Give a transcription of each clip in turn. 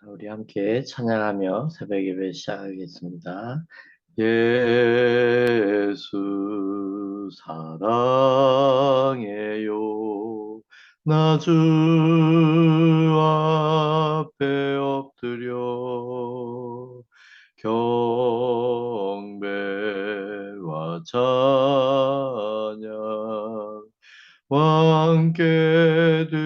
자, 우리 함께 찬양하며 새벽 예배 시작하겠습니다. 예수 사랑해요. 나 주 앞에 엎드려 경배와 찬양 함께 드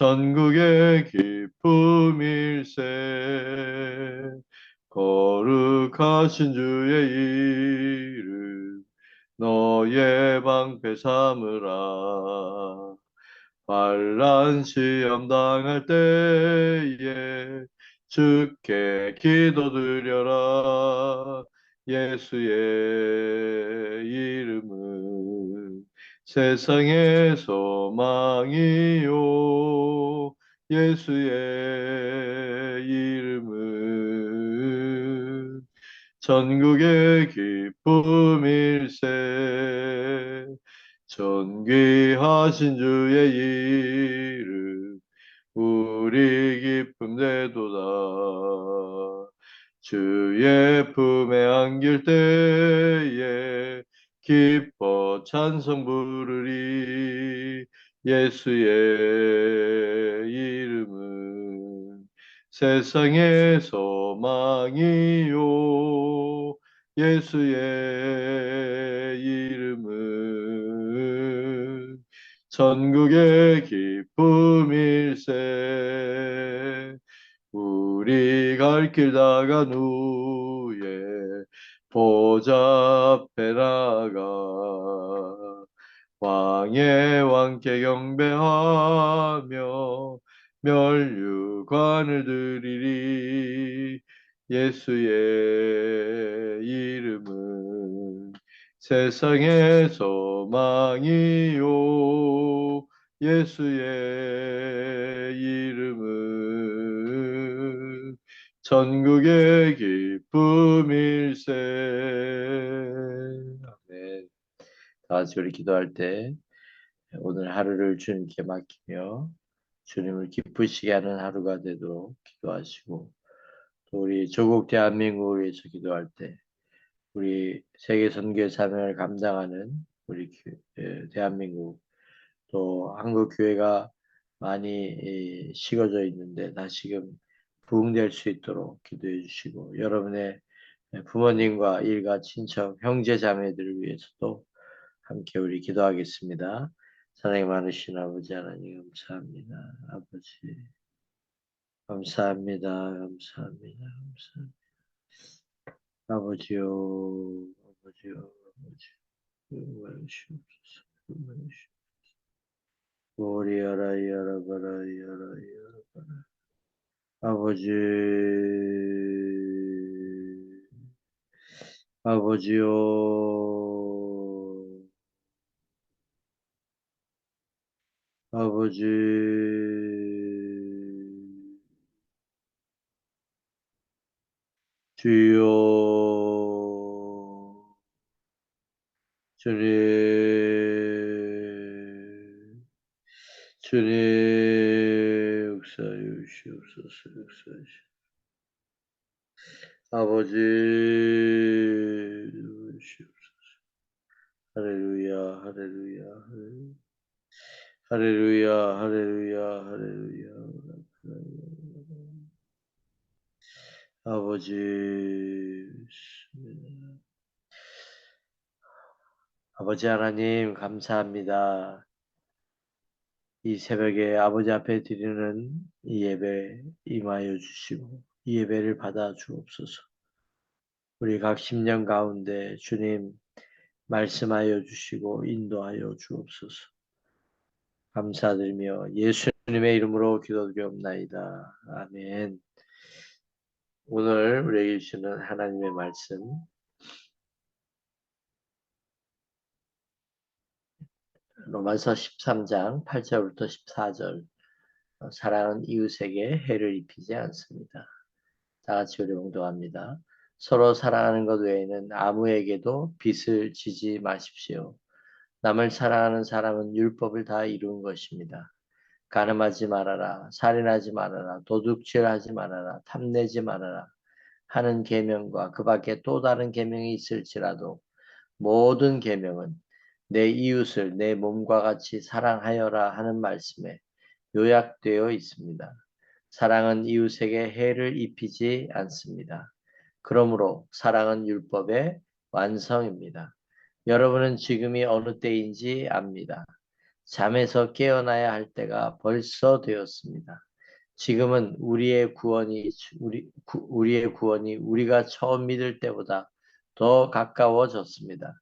천국의 기쁨일세. 거룩하신 주의 이름 너의 방패 삼으라. 환란 시험 당할 때에 주께 기도드려라. 예수의 이름은 세상의 소망이요. 예수의 이름은 전국의 기쁨일세. 존귀하신 주의 이름 우리 기쁨 되도다. 주의 품에 안길 때에 기뻐 찬송 부르리 예수의 이름은 세상의 소망이요. 예수의 이름은 전국의 기쁨일세. 우리 갈길 다간 후에 보좌 왕의 왕께 경배하며 멸류관을 드리리. 예수의 이름은 세상의 소망이요. 예수의 이름은 전국의 기쁨일세. 아멘. 다 같이 우리 기도할 때 오늘 하루를 주님께 맡기며 주님을 기쁘시게 하는 하루가 되도록 기도하시고 또 우리 조국 대한민국을 위해서 기도할 때 우리 세계 선교 사명을 감당하는 우리 대한민국 또 한국 교회가 많이 식어져 있는데 다시금 부흥될 수 있도록 기도해 주시고 여러분의 부모님과 일가 친척 형제 자매들을 위해서도 함께 우리 기도하겠습니다. 사랑이 많으신 아버지 하나님 감사합니다. 아버지 감사합니다. 감사합니다. 감사합니다. 아버지요 아버지요 아버지 응원하시옵소서 응원하시옵소서 오리아라 이아라바라 이아라 이아라바라 아버지 아버지요 아버지 주여 주님 주님 역사해 주시옵소서 역사해 아버지 주시옵소서 할렐루야, 할렐루야, 할렐루야. 아버지, 아버지 하나님, 감사합니다. 이 새벽에 아버지 앞에 드리는 이 예배 임하여 주시고, 이 예배를 받아 주옵소서. 우리 각 심령 가운데 주님 말씀하여 주시고, 인도하여 주옵소서. 감사드리며 예수님의 이름으로 기도드리옵나이다. 아멘. 오늘 우리에게 주시는 하나님의 말씀 로마서 13장 8절부터 14절 어, 사랑은 이웃에게 해를 입히지 않습니다. 다 같이 우리 봉독합니다. 서로 사랑하는 것 외에는 아무에게도 빚을 지지 마십시오. 남을 사랑하는 사람은 율법을 다 이룬 것입니다. 가늠하지 말아라, 살인하지 말아라, 도둑질하지 말아라, 탐내지 말아라 하는 계명과 그 밖에 또 다른 계명이 있을지라도 모든 계명은 내 이웃을 내 몸과 같이 사랑하여라 하는 말씀에 요약되어 있습니다. 사랑은 이웃에게 해를 입히지 않습니다. 그러므로 사랑은 율법의 완성입니다. 여러분은 지금이 어느 때인지 압니다. 잠에서 깨어나야 할 때가 벌써 되었습니다. 지금은 우리의 구원이 우리 구, 우리의 구원이 우리가 처음 믿을 때보다 더 가까워졌습니다.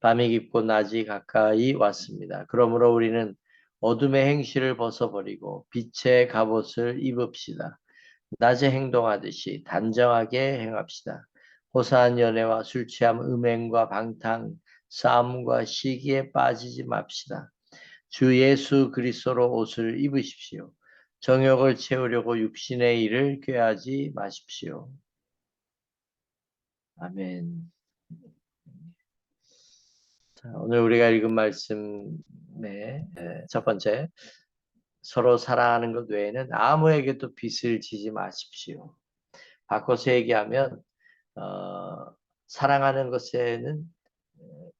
밤이 깊고 낮이 가까이 왔습니다. 그러므로 우리는 어둠의 행실을 벗어버리고 빛의 갑옷을 입읍시다. 낮에 행동하듯이 단정하게 행합시다. 호사한 연애와 술 취함, 음행과 방탕, 싸움과 시기에 빠지지 맙시다. 주 예수 그리스도로 옷을 입으십시오. 정욕을 채우려고 육신의 일을 꾀하지 마십시오. 아멘. 자, 오늘 우리가 읽은 말씀의 첫 번째, 서로 사랑하는 것 외에는 아무에게도 빚을 지지 마십시오. 바꿔서 얘기하면 어, 사랑하는 것에는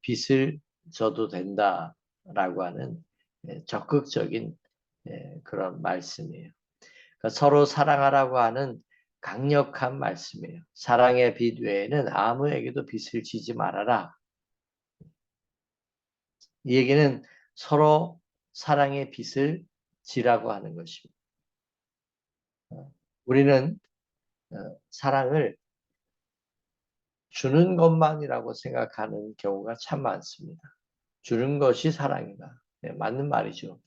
빚을 져도 된다라고 하는 적극적인 그런 말씀이에요. 그러니까 서로 사랑하라고 하는 강력한 말씀이에요. 사랑의 빚 외에는 아무에게도 빚을 지지 말아라. 이 얘기는 서로 사랑의 빚을 지라고 하는 것입니다. 어, 우리는 어, 사랑을 주는 것만이라고 생각하는 경우가 참 많습니다. 주는 것이 사랑이다. 네, 맞는 말이죠.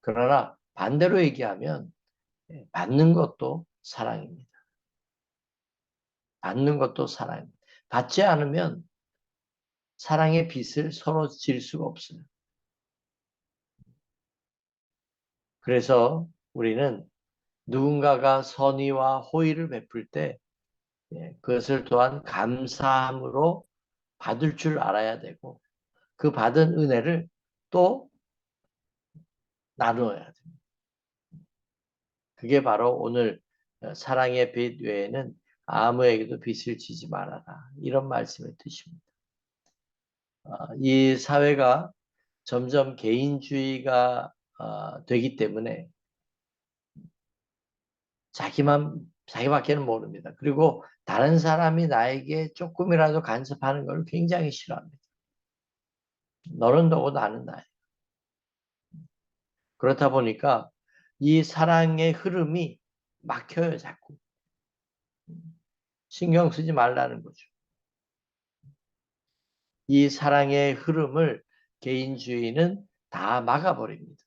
그러나 반대로 얘기하면 네, 받는 것도 사랑입니다. 받는 것도 사랑입니다. 받지 않으면 사랑의 빚을 서로 질 수가 없어요. 그래서 우리는 누군가가 선의와 호의를 베풀 때 예, 그것을 또한 감사함으로 받을 줄 알아야 되고 그 받은 은혜를 또 나누어야 됩니다. 그게 바로 오늘 사랑의 빚 외에는 아무에게도 빚을 지지 말아라 이런 말씀의 뜻입니다. 아, 이 사회가 점점 개인주의가 아, 되기 때문에 자기만 자기밖에는 모릅니다. 그리고 다른 사람이 나에게 조금이라도 간섭하는 걸 굉장히 싫어합니다. 너는 너고 나는 나야. 그렇다 보니까 이 사랑의 흐름이 막혀요, 자꾸. 신경 쓰지 말라는 거죠. 이 사랑의 흐름을 개인주의는 다 막아버립니다.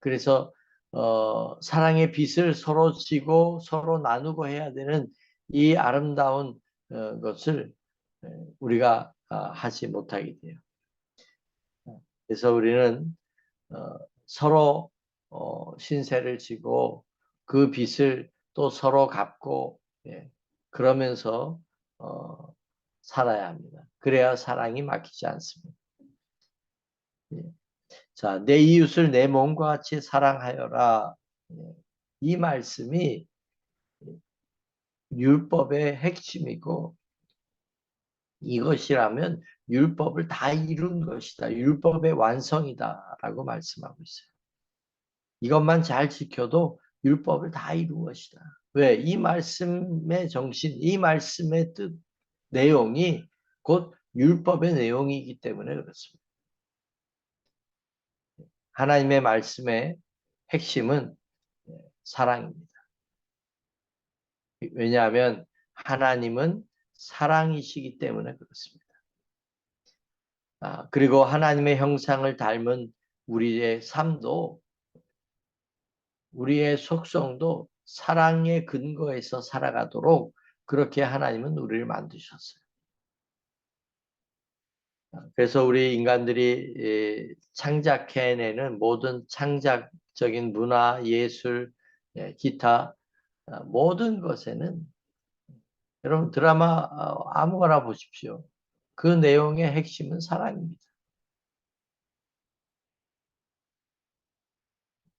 그래서 어, 사랑의 빛을 서로 지고 서로 나누고 해야 되는 이 아름다운 어, 것을 우리가 어, 하지 못하게 돼요. 그래서 우리는 어, 서로 어, 신세를 지고 그 빛을 또 서로 갚고 예, 그러면서 어, 살아야 합니다. 그래야 사랑이 막히지 않습니다. 예. 자, 내 이웃을 내 몸과 같이 사랑하여라. 예. 이 말씀이 율법의 핵심이고 이것이라면 율법을 다 이룬 것이다. 율법의 완성이다라고 말씀하고 있어요. 이것만 잘 지켜도 율법을 다 이룬 것이다. 왜? 이 말씀의 정신, 이 말씀의 뜻, 내용이 곧 율법의 내용이기 때문에 그렇습니다. 하나님의 말씀의 핵심은 사랑입니다. 왜냐하면 하나님은 사랑이시기 때문에 그렇습니다. 아, 그리고 하나님의 형상을 닮은 우리의 삶도 우리의 속성도 사랑의 근거에서 살아가도록 그렇게 하나님은 우리를 만드셨어요. 그래서 우리 인간들이 창작해내는 모든 창작적인 문화, 예술, 예, 기타 아, 모든 것에는 여러분 드라마 어, 아무거나 보십시오. 그 내용의 핵심은 사랑입니다.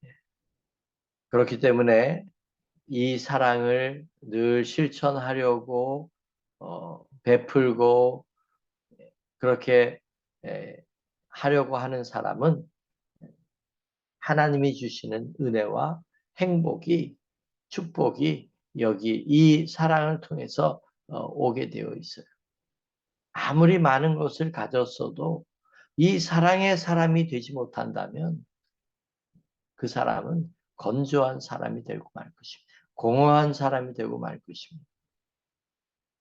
예. 그렇기 때문에 이 사랑을 늘 실천하려고 어, 베풀고 그렇게 에, 하려고 하는 사람은 하나님이 주시는 은혜와 행복이 축복이 여기 이 사랑을 통해서 어, 오게 되어 있어요. 아무리 많은 것을 가졌어도 이 사랑의 사람이 되지 못한다면 그 사람은 건조한 사람이 되고 말 것입니다. 공허한 사람이 되고 말 것입니다.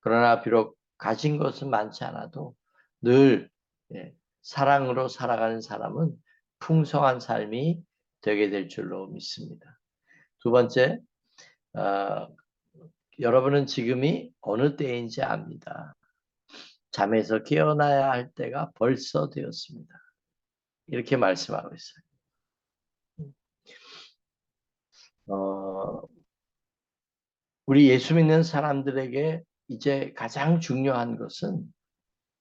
그러나 비록 가진 것은 많지 않아도 늘 예, 사랑으로 살아가는 사람은 풍성한 삶이 되게 될 줄로 믿습니다. 두 번째, 어, 여러분은 지금이 어느 때인지 압니다. 잠에서 깨어나야 할 때가 벌써 되었습니다. 이렇게 말씀하고 있어요. 어, 우리 예수 믿는 사람들에게 이제 가장 중요한 것은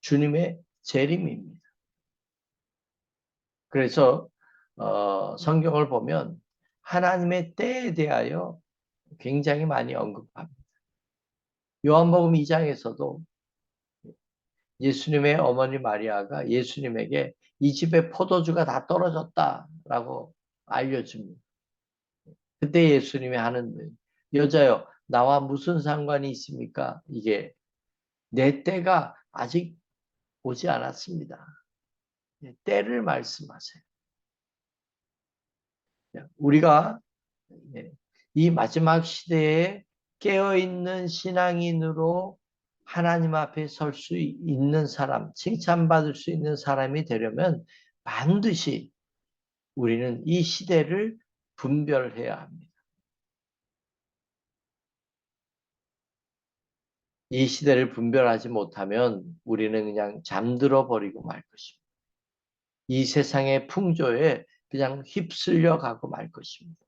주님의 재림입니다. 그래서 어, 성경을 보면 하나님의 때에 대하여 굉장히 많이 언급합니다. 요한복음 2장에서도 예수님의 어머니 마리아가 예수님에게 이 집에 포도주가 다 떨어졌다라고 알려줍니다. 그때 예수님이 하는 여자요 나와 무슨 상관이 있습니까? 이게 내 때가 아직 오지 않았습니다. 때를 말씀하세요. 우리가 이 마지막 시대에 깨어있는 신앙인으로 하나님 앞에 설 수 있는 사람, 칭찬받을 수 있는 사람이 되려면 반드시 우리는 이 시대를 분별해야 합니다. 이 시대를 분별하지 못하면 우리는 그냥 잠들어 버리고 말 것입니다. 이 세상의 풍조에 그냥 휩쓸려 가고 말 것입니다.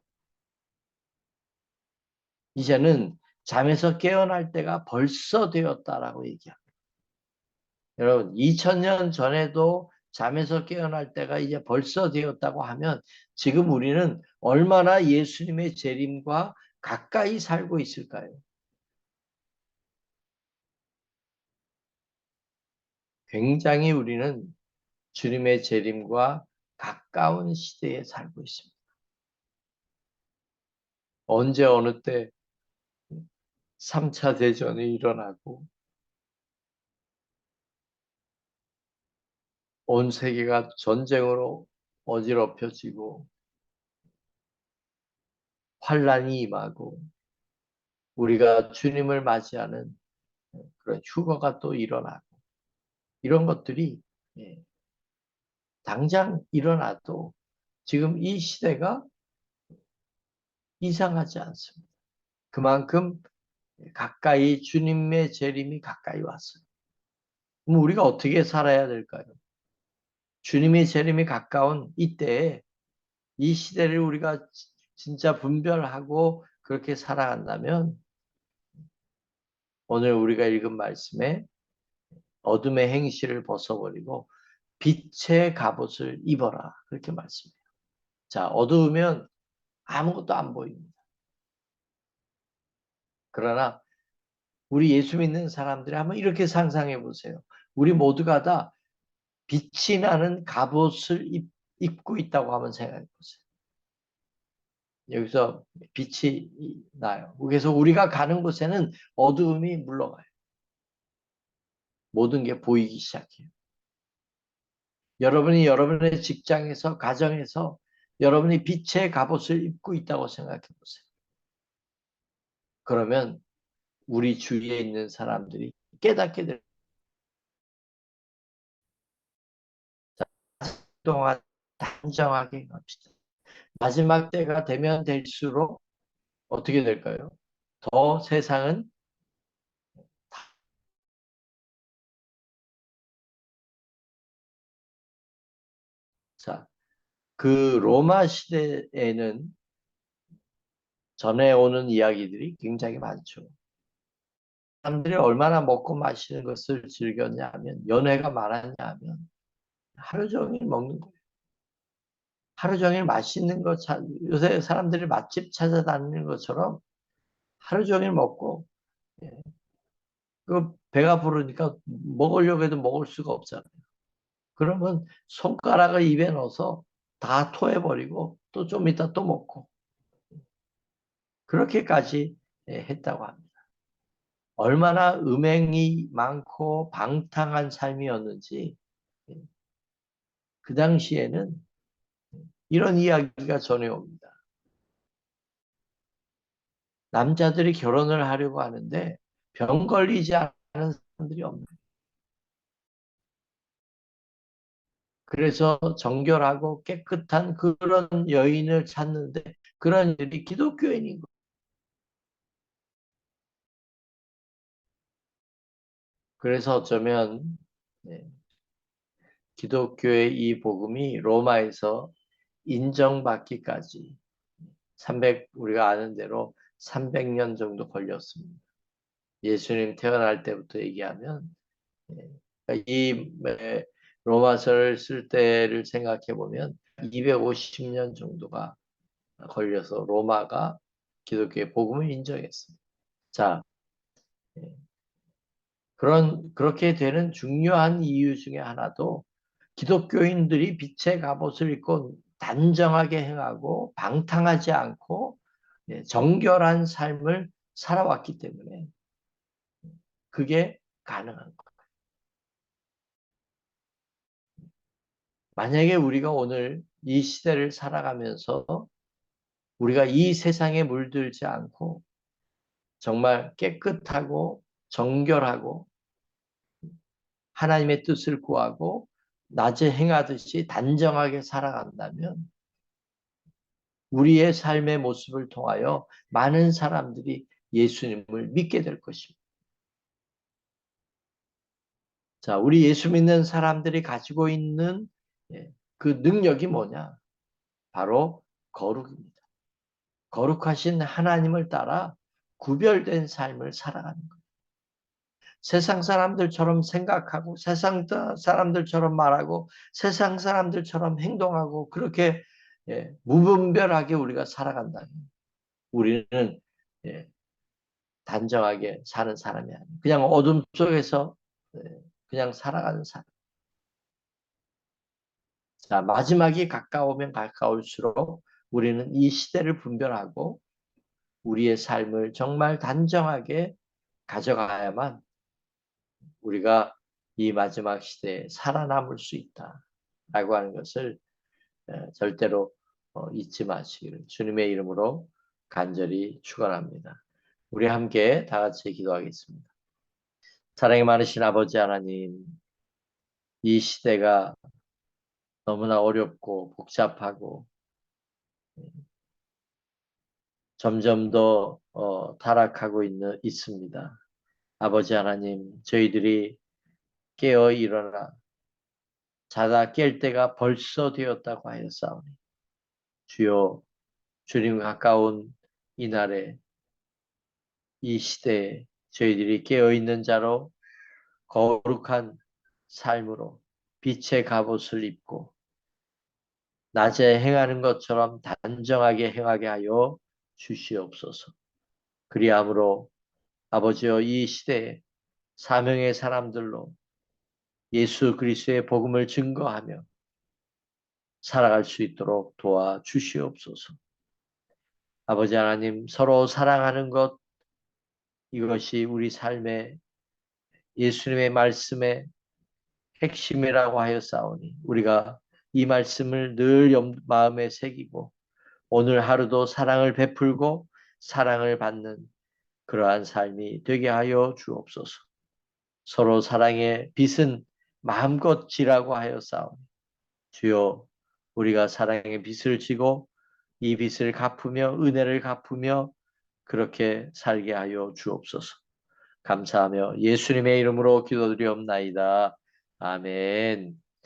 이제는 잠에서 깨어날 때가 벌써 되었다라고 얘기합니다. 여러분, 2000년 전에도 잠에서 깨어날 때가 이제 벌써 되었다고 하면 지금 우리는 얼마나 예수님의 재림과 가까이 살고 있을까요? 굉장히 우리는 주님의 재림과 가까운 시대에 살고 있습니다. 언제 어느 때 3차 대전이 일어나고 온 세계가 전쟁으로 어지럽혀지고 환란이 임하고 우리가 주님을 맞이하는 그런 휴거가 또 일어나고 이런 것들이 예, 당장 일어나도 지금 이 시대가 이상하지 않습니다. 그만큼 가까이 주님의 재림이 가까이 왔어요. 그럼 우리가 어떻게 살아야 될까요? 주님의 재림이 가까운 이때에 이 시대를 우리가 진짜 분별하고 그렇게 살아간다면 오늘 우리가 읽은 말씀에 어둠의 행실을 벗어버리고 빛의 갑옷을 입어라. 그렇게 말씀해요. 자, 어두우면 아무것도 안 보입니다. 그러나 우리 예수 믿는 사람들이 한번 이렇게 상상해 보세요. 우리 모두가 다 빛이 나는 갑옷을 입, 입고 있다고 하면 생각해 보세요. 여기서 빛이 나요. 그래서 우리가 가는 곳에는 어두움이 물러가요. 모든 게 보이기 시작해요. 여러분이 여러분의 직장에서, 가정에서 여러분이 빛의 갑옷을 입고 있다고 생각해 보세요. 그러면 우리 주위에 있는 사람들이 깨닫게 될 동안 단정하게 합시다. 마지막 때가 되면 될수록 어떻게 될까요? 더 세상은 자, 그 로마 시대에는 전해 오는 이야기들이 굉장히 많죠. 사람들이 얼마나 먹고 마시는 것을 즐겼냐면 연회가 많았냐면 하루 종일 먹는 거예요. 하루 종일 맛있는 거 찾, 요새 사람들이 맛집 찾아다니는 것처럼 하루 종일 먹고 예. 그 배가 부르니까 먹으려고 해도 먹을 수가 없잖아요. 그러면 손가락을 입에 넣어서 다 토해버리고 또 좀 이따 또 먹고 그렇게까지 예, 했다고 합니다. 얼마나 음행이 많고 방탕한 삶이었는지 예. 그 당시에는 이런 이야기가 전해옵니다. 남자들이 결혼을 하려고 하는데 병 걸리지 않은 사람들이 없는 그래서 정결하고 깨끗한 그런 여인을 찾는데 그런 일이 기독교인인 거 그래서 어쩌면 네, 기독교의 이 복음이 로마에서 인정받기까지 300 우리가 아는 대로 300년 정도 걸렸습니다. 예수님 태어날 때부터 얘기하면 예, 그러니까 이 로마서를 쓸 때를 생각해 보면 250년 정도가 걸려서 로마가 기독교의 복음을 인정했습니다. 자, 예, 그런 그렇게 되는 중요한 이유 중에 하나도 기독교인들이 빛의 갑옷을 입고 단정하게 행하고 방탕하지 않고 예, 정결한 삶을 살아왔기 때문에 그게 가능한 거예요. 만약에 우리가 오늘 이 시대를 살아가면서 우리가 이 세상에 물들지 않고 정말 깨끗하고 정결하고 하나님의 뜻을 구하고 낮에 행하듯이 단정하게 살아간다면 우리의 삶의 모습을 통하여 많은 사람들이 예수님을 믿게 될 것입니다. 자, 우리 예수 믿는 사람들이 가지고 있는 예, 그 능력이 뭐냐? 바로 거룩입니다. 거룩하신 하나님을 따라 구별된 삶을 살아가는 거예요. 세상 사람들처럼 생각하고 세상 사람들처럼 말하고 세상 사람들처럼 행동하고 그렇게 예, 무분별하게 우리가 살아간다면 우리는 예, 단정하게 사는 사람이 아니에요. 그냥 어둠 속에서 예, 그냥 살아가는 사람. 자, 마지막이 가까우면 가까울수록 우리는 이 시대를 분별하고 우리의 삶을 정말 단정하게 가져가야만 우리가 이 마지막 시대에 살아남을 수 있다라고 하는 것을 절대로 어, 잊지 마시기를 주님의 이름으로 간절히 축원합니다. 우리 함께 다 같이 기도하겠습니다. 사랑이 많으신 아버지 하나님, 이 시대가 너무나 어렵고 복잡하고 점점 더 어, 타락하고 있는 있습니다. 아버지 하나님, 저희들이 깨어 일어나 자다 깰 때가 벌써 되었다고 하였사오니 주여 주님 가까운 이날에 이 시대에 저희들이 깨어 있는 자로 거룩한 삶으로 빛의 갑옷을 입고 낮에 행하는 것처럼 단정하게 행하게 하여 주시옵소서. 그리함으로 아버지여 이 시대에 사명의 사람들로 예수 그리스도의 복음을 증거하며 살아갈 수 있도록 도와 주시옵소서. 아버지 하나님 서로 사랑하는 것 이것이 우리 삶의 예수님의 말씀의 핵심이라고 하여 싸우니 우리가 이 말씀을 늘 염- 마음에 새기고 오늘 하루도 사랑을 베풀고 사랑을 받는 그러한 삶이 되게 하여 주옵소서. 서로 사랑의 빛은 마음껏 지라고 하여 싸우니 주여 우리가 사랑의 빛을 지고 이 빛을 갚으며 은혜를 갚으며 그렇게 살게 하여 주옵소서. 감사하며 예수님의 이름으로 기도드리옵나이다. 아멘.